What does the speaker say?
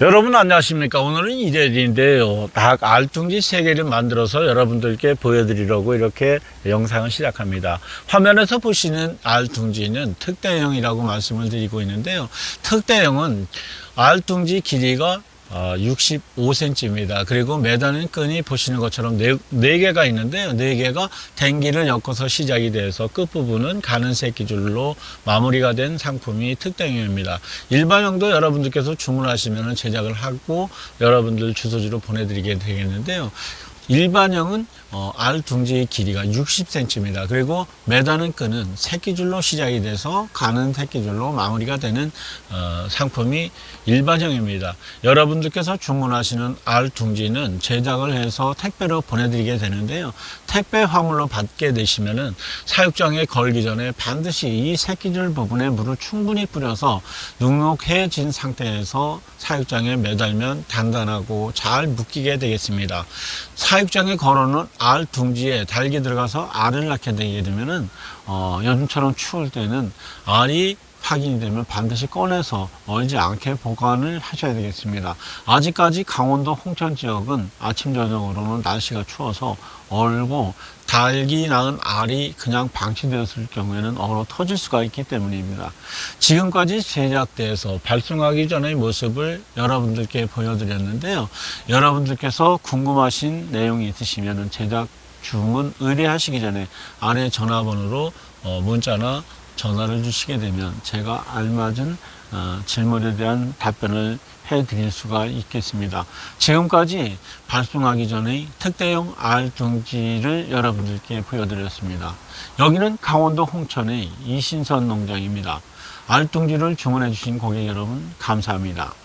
여러분 안녕하십니까? 오늘은 일요일인데요. 닭 알뚱지 세개를 만들어서 여러분들께 보여드리려고 이렇게 영상을 시작합니다. 화면에서 보시는 알뚱지는 특대형이라고 말씀을 드리고 있는데요. 특대형은 알뚱지 길이가 65cm입니다. 그리고 매다는 끈이 보시는 것처럼 네, 네 개가 있는데요. 네 개가 댕기를 엮어서 시작이 돼서 끝부분은 가는 새끼줄로 마무리가 된 상품이 특대형입니다. 일반형도 여러분들께서 주문하시면 제작을 하고 여러분들 주소지로 보내드리게 되겠는데요. 일반형은 어, 알 둥지의 길이가 60cm입니다. 그리고 매다는 끈은 새끼줄로 시작이 돼서 가는 새끼줄로 마무리가 되는 어, 상품이 일반형입니다. 여러분들께서 주문하시는 알 둥지는 제작을 해서 택배로 보내드리게 되는데요. 택배 화물로 받게 되시면은 사육장에 걸기 전에 반드시 이 새끼줄 부분에 물을 충분히 뿌려서 눅눅해진 상태에서 사육장에 매달면 단단하고 잘 묶이게 되겠습니다. 사육장에 걸어놓은 알 둥지에 달기 들어가서 알을 낳게 되게 되면은 어, 요즘처럼 추울 때는 알이 확인이 되면 반드시 꺼내서 얼지 않게 보관을 하셔야 되겠습니다. 아직까지 강원도 홍천 지역은 아침 저녁으로는 날씨가 추워서 얼고 달기 낳은 알이 그냥 방치되었을 경우에는 얼어 터질 수가 있기 때문입니다. 지금까지 제작돼서 발송하기 전의 모습을 여러분들께 보여드렸는데요. 여러분들께서 궁금하신 내용이 있으시면 제작 주문 의뢰하시기 전에 아래 전화번호로 어, 문자나 전화를 주시게 되면 제가 알맞은 어, 질문에 대한 답변을 해드릴 수가 있겠습니다. 지금까지 발송하기 전에 특대형 알둥지를 여러분들께 보여드렸습니다. 여기는 강원도 홍천의 이신선 농장입니다. 알둥지를 주문해 주신 고객 여러분 감사합니다.